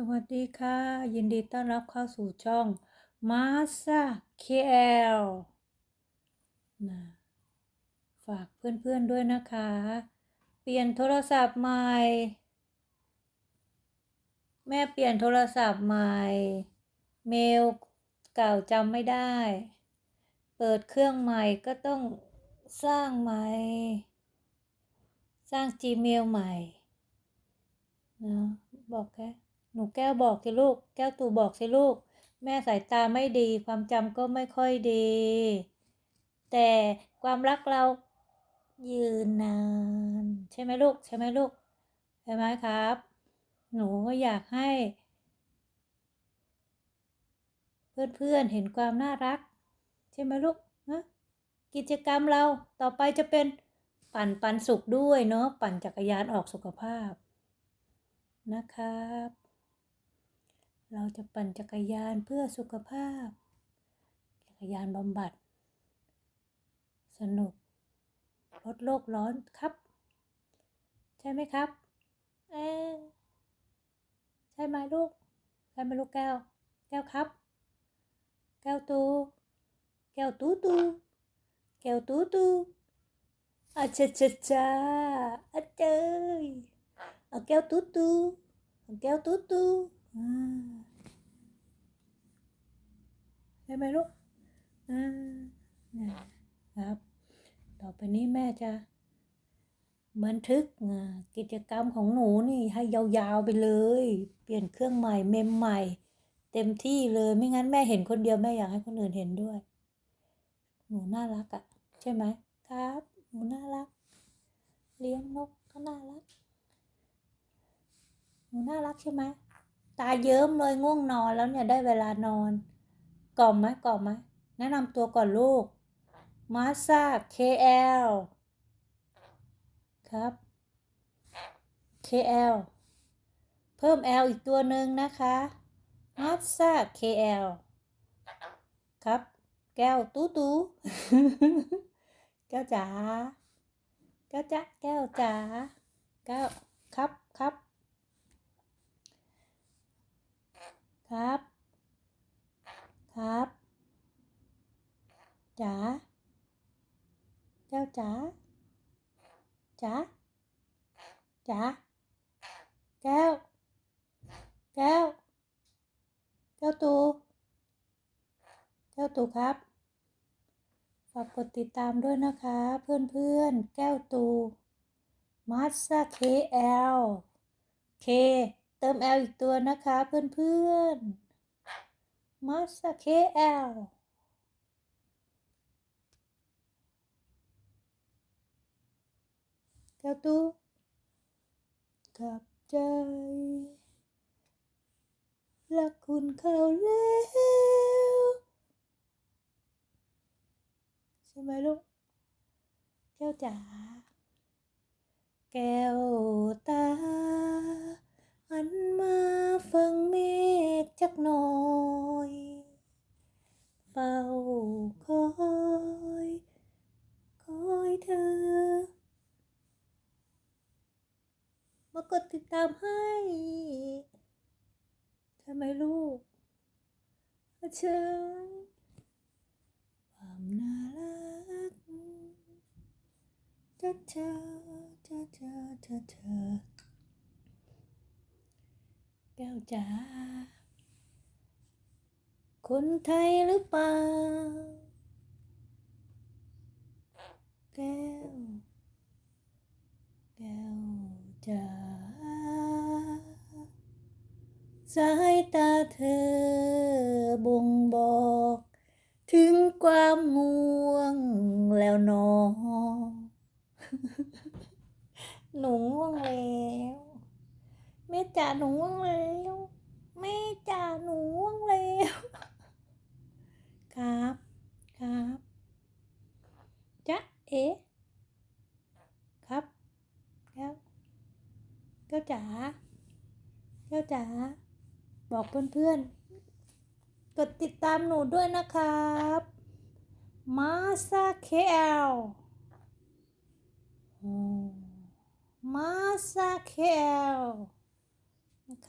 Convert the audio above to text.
สวัสดีค่ะ ยินดีต้อนรับเข้าสู่ช่อง Masa KL นะฝากเพื่อนๆด้วยนะคะ เปลี่ยนโทรศัพท์ใหม่ แม่เปลี่ยนโทรศัพท์ใหม่ เมลเก่าจำไม่ได้ เปิดเครื่องใหม่ก็ต้องสร้างใหม่ สร้าง Gmail ใหม่นะบอกแค่ หนูแก้วบอกสิลูก แก้วตู่บอกสิลูก แม่สายตาไม่ดี ความจำก็ไม่ค่อยดี แต่ความรักเรายืนนาน ใช่ไหมลูก ใช่ไหมลูก ใช่ไหมครับ หนูก็อยากให้ เพื่อนๆเห็นความน่ารัก ใช่ไหมลูกนะกิจกรรมเราต่อไปจะเป็นปั่นปันสุขด้วยเนาะปั่นจักรยานออกสุขภาพนะครับ เราจะปั่นจักรยานเพื่อสุขภาพ จักรยานบำบัด สนุก ลดโลกร้อนครับ ใช่ไหมครับเอใช่ไหมลูกใช่ไหมลูกแก้ว แก้วครับ แก้วตู แก้วตูตู แก้วตูตูอาชาชาชาอาเจยเอาแก้วตูตูเอาแก้วตูตู อ่าใช่ไหมลูกอ่านะครับ ต่อไปนี้แม่จะ บันทึกกิจกรรมของหนูนี่ให้ยาวๆไปเลย เปลี่ยนเครื่องใหม่เมมใหม่ เต็มที่เลยไม่งั้นแม่เห็นคนเดียวแม่อยากให้คนอื่นเห็นด้วย หนูน่ารักอะ่ะ ใช่ไหมครับ หนูน่ารัก เลี้ยงนกก็น่ารัก หนูน่ารักใช่ไหม ตาเยิ้มเลยง่วงนอนแล้วเนี่ยได้เวลานอน กล่อมไหมกล่อมไหมแนะนำตัวก่อนลูกมาซา KL ครับ KL เพิ่ม L อีกตัวหนึ่งนะคะมาซา KL ครับ แก้วตู้ตู้แก้วจ๋าแก้วจ๋าแก้วจ๋าแก้วครับครับ ครับ ครับจ๋าแก้วจ๋าจ๋าจ๋าแก้ว แก้ว แก้วตูแก้วตูครับฝากกดติดตามด้วยนะคะ เพื่อนๆ แก้วตูมาสซาเคเอลเค เติม L อีกตัวนะคะเพื่อนๆมาสเคเอลแก้วตูกับใจ รักคุณเขาแล้วใช่ไหมลูก แก้วจ๋า แก้วตา หันมาฟังเมฆจักหน่อย เฝ้าคอย คอยเธอ มากดติดตามให้ใช่ไหมลูกใช่ความน่ารักจะเธอจะเธอจะเธอ แก้วจ๋าคนไทยหรือเปล่า แก้ว แก้วจ๋าสายตาเธอบ่งบอก ถึงความง่วงแล้วหนอหนูง่วงแล้ว แม่จ๋าหนูง่วงแล้วแม่จ๋าหนูง่วงแล้วครับ ครับจ๊ะเอ๋ครับแก้วแก้วจ๋าแก้วจ๋าบอกเพื่อนๆ กดติดตามหนูด้วยนะครับมาซาเคลมาซาเคล ከ